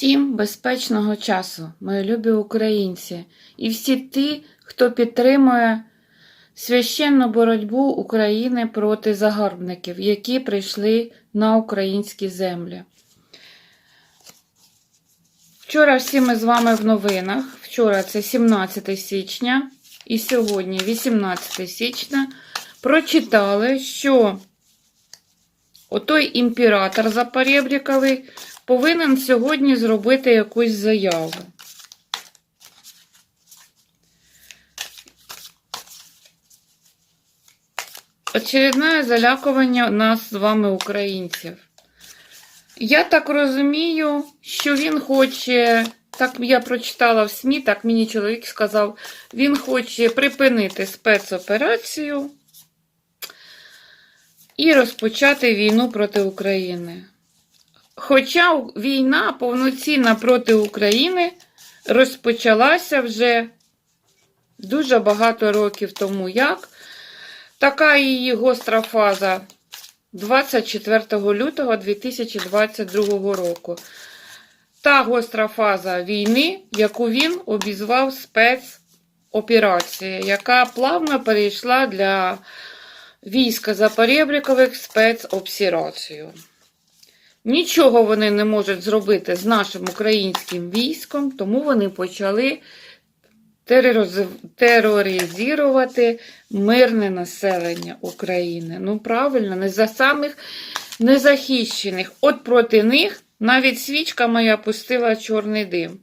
Всім безпечного часу, мої любі українці, і всі ті, хто підтримує священну боротьбу України проти загарбників, які прийшли на українські землі. Вчора всі ми з вами в новинах. Вчора це 17 січня, і сьогодні, 18 січня, прочитали, що отой імператор Запорєбріковий повинен сьогодні зробити якусь заяву. Очередне залякування нас з вами, українців. Я так розумію, що він хоче, так я прочитала в СМІ, так мені чоловік сказав, він хоче припинити спецоперацію і розпочати війну проти України. Хоча війна повноцінна проти України розпочалася вже дуже багато років тому, як така її гостра фаза 24 лютого 2022 року. Та гостра фаза війни, яку він обізвав спецоперація, яка плавно перейшла для війська Запорєбрікових спецоперацію. Нічого вони не можуть зробити з нашим українським військом, тому вони почали тероризувати мирне населення України. Ну, правильно, не за самих незахищених. От проти них навіть свічка моя пустила чорний дим.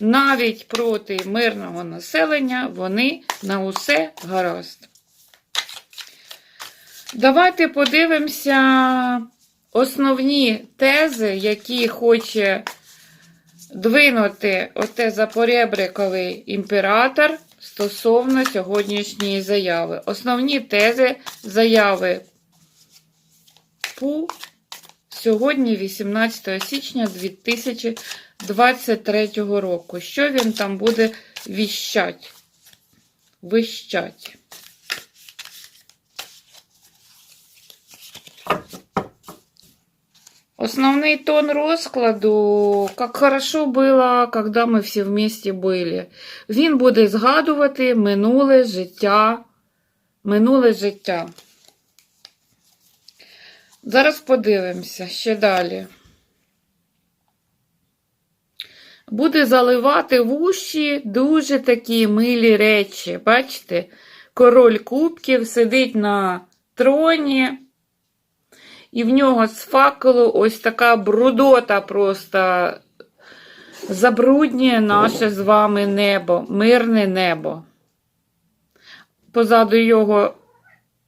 Навіть проти мирного населення вони на усе гаразд. Давайте подивимося основні тези, які хоче двинути оте Запорєбриковий імператор стосовно сьогоднішньої заяви. Основні тези заяви ПУ сьогодні, 18 січня 2023 року. Що він там буде віщать? Вищать. Основний тон розкладу, як хорошо було, коли ми всі вместе були. Він буде згадувати минуле життя. Минуле життя. Зараз подивимося ще далі. Буде заливати в уші дуже такі милі речі. Бачите? Король кубків сидить на троні. І в нього з факелу ось така брудота просто забруднює наше з вами небо, мирне небо. Позаду його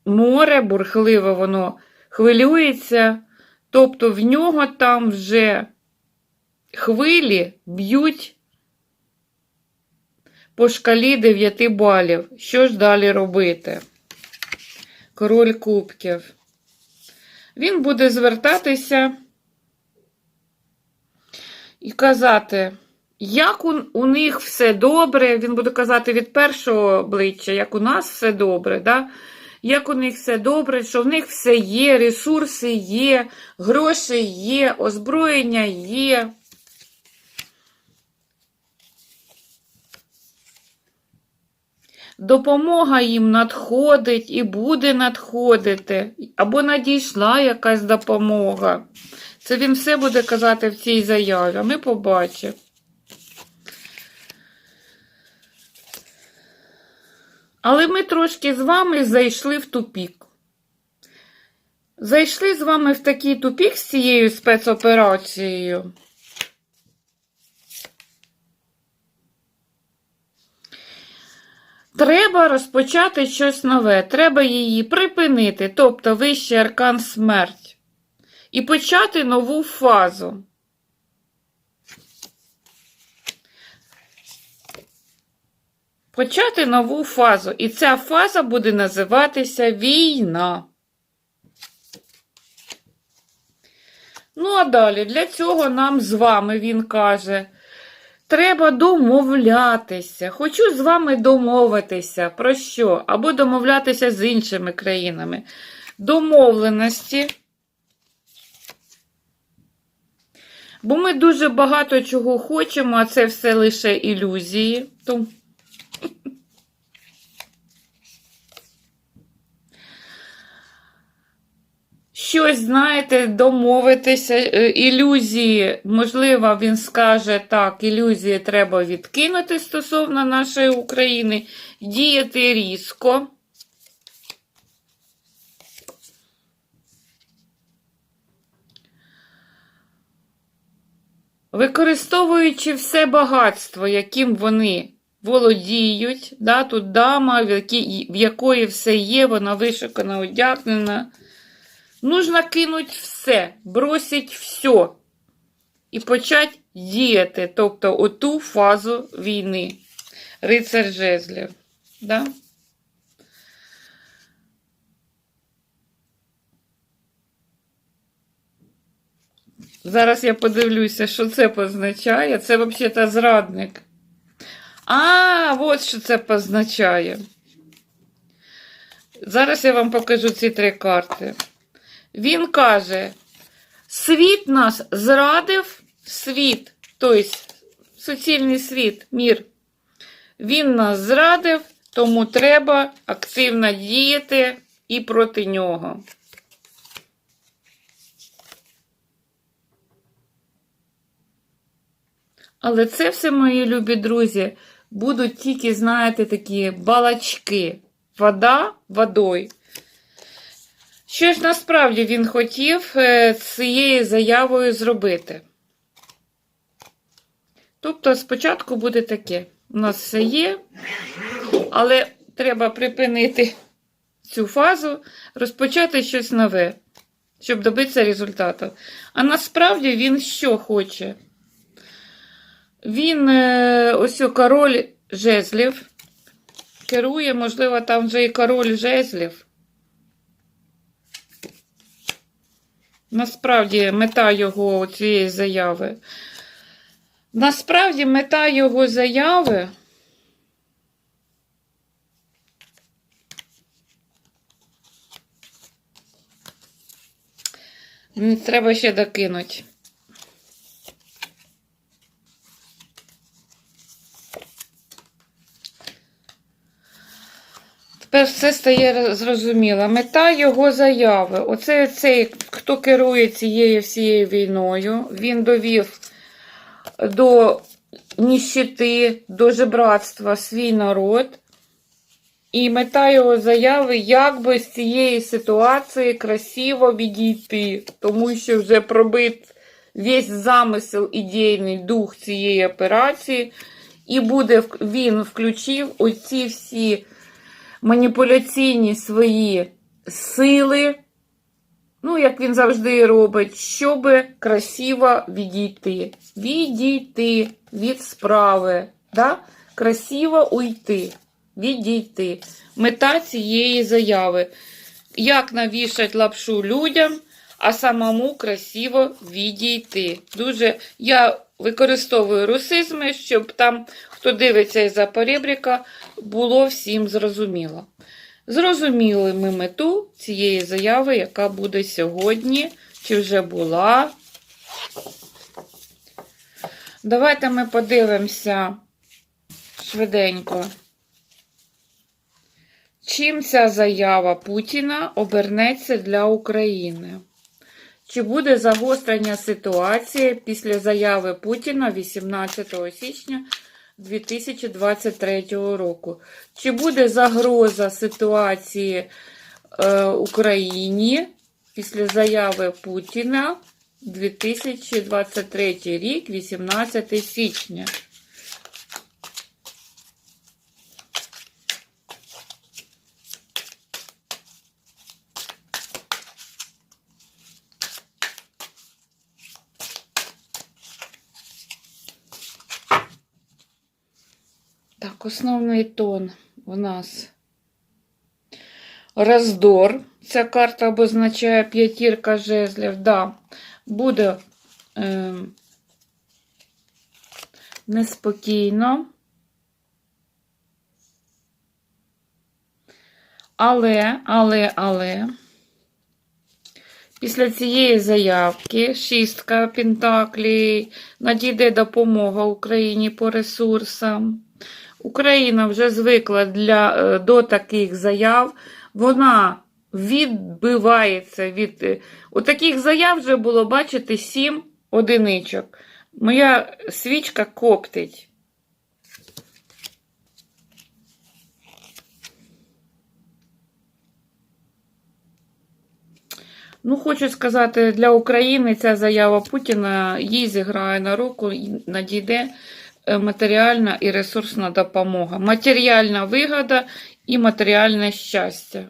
море, бурхливе воно хвилюється, тобто в нього там вже хвилі б'ють по шкалі 9 балів. Що ж далі робити? Король кубків він буде звертатися і казати, як у, у них все добре. Він буде казати від першого обличчя, як у нас все добре, да? Як у них все добре, що в них все є, ресурси є, гроші є, озброєння є. Допомога їм надходить і буде надходити, або надійшла якась допомога. Це він все буде казати в цій заяві, ми побачимо. Але ми трошки з вами зайшли в тупік. Зайшли з вами в такий тупік з цією спецоперацією. Треба розпочати щось нове, треба її припинити, тобто вищий аркан смерть, і почати нову фазу. Почати нову фазу. І ця фаза буде називатися війна. Ну, а далі для цього нам з вами він каже. треба домовлятися. Хочу з вами домовитися. Про що? Або домовлятися з іншими країнами. Домовленості. Бо ми дуже багато чого хочемо, а це все лише ілюзії. Тому щось, знаєте, домовитися, е, ілюзії, можливо, він скаже так, ілюзії треба відкинути стосовно нашої України, діяти різко. Використовуючи все багатство, яким вони володіють, да, тут дама, в, якій, в якої все є, вона вишукана, одягнена. Нужно кинуть все, бросить все і почати діяти, тобто оту фазу війни. Рицар жезлів. Да? Зараз я подивлюся, що це позначає. Це взагалі зрадник. А, от що це позначає. Зараз я вам покажу ці три карти. Він каже: світ нас зрадив, світ, тобто суцільний світ, мір. Він нас зрадив, тому треба активно діяти і проти нього. Але це все, мої любі друзі, будуть тільки, знаєте, такі балачки. Вода водою. Що ж насправді він хотів е, цією заявою зробити? Тобто, спочатку буде таке: у нас все є, але треба припинити цю фазу, розпочати щось нове, щоб добитися результату. А насправді він що хоче? Він е, ось король жезлів. Керує, можливо, там вже і король жезлів. Насправді мета його цієї заяви. Насправді мета його заяви. Треба ще докинути. Тепер все стає зрозуміло. Мета його заяви. Оце цей, хто керує цією всією війною, він довів до ніщити, до жебратства свій народ. І мета його заяви, як би з цієї ситуації красиво відійти, тому що вже пробит весь замисел, ідейний дух цієї операції, і буде він включив оці всі маніпуляційні свої сили, ну, як він завжди робить, щоб красиво відійти. Відійти від справи. Да? Красиво уйти. Відійти. Мета цієї заяви. Як навішать лапшу людям, а самому красиво відійти. Дуже я використовую русизми, щоб там, хто дивиться із-за поребрика, було всім зрозуміло. Зрозуміли ми мету цієї заяви, яка буде сьогодні, чи вже була. Давайте ми подивимося швиденько. Чим ця заява Путіна обернеться для України? Чи буде загострення ситуації після заяви Путіна 18 січня 2023 року? Чи буде загроза ситуації е, Україні після заяви Путіна 2023 рік, 18 січня? Так, основний тон у нас роздор. Ця карта обозначає п'ятірка жезлів. Да, буде е, неспокійно. Але, але, але. Після цієї заявки шістка Пентаклі надійде допомога Україні по ресурсам. Україна вже звикла для, е, до таких заяв. Вона відбивається від. е, У таких заяв вже було, бачите, сім одиничок. Моя свічка коптить. Ну, хочу сказати, для України ця заява Путіна їй зіграє на руку надійде матеріальна і ресурсна допомога. Матеріальна вигода і матеріальне щастя.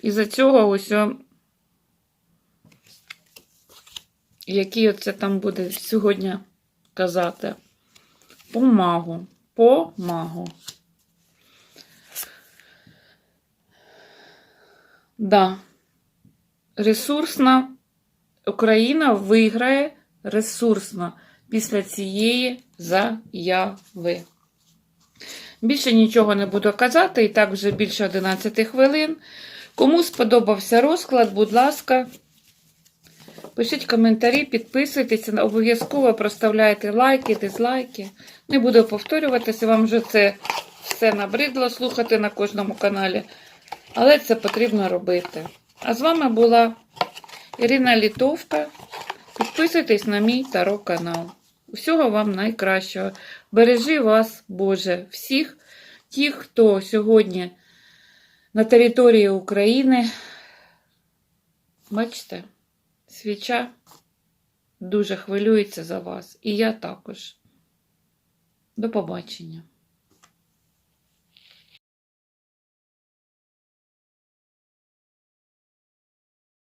І за цього ось, який оце там буде сьогодні казати, помагу. Помагу. Да. Ресурсна Україна виграє ресурсно після цієї заяви. Більше нічого не буду казати, і так вже більше 11 хвилин. Кому сподобався розклад, будь ласка, пишіть коментарі, підписуйтесь, обов'язково проставляйте лайки, дизлайки. Не буду повторюватися, вам вже це все набридло слухати на кожному каналі, але це потрібно робити. А з вами була Ірина Літовка. Підписуйтесь на мій Таро канал. Усього вам найкращого. Бережи вас, Боже, всіх тих, хто сьогодні на території України. Бачите, свіча дуже хвилюється за вас. І я також. До побачення.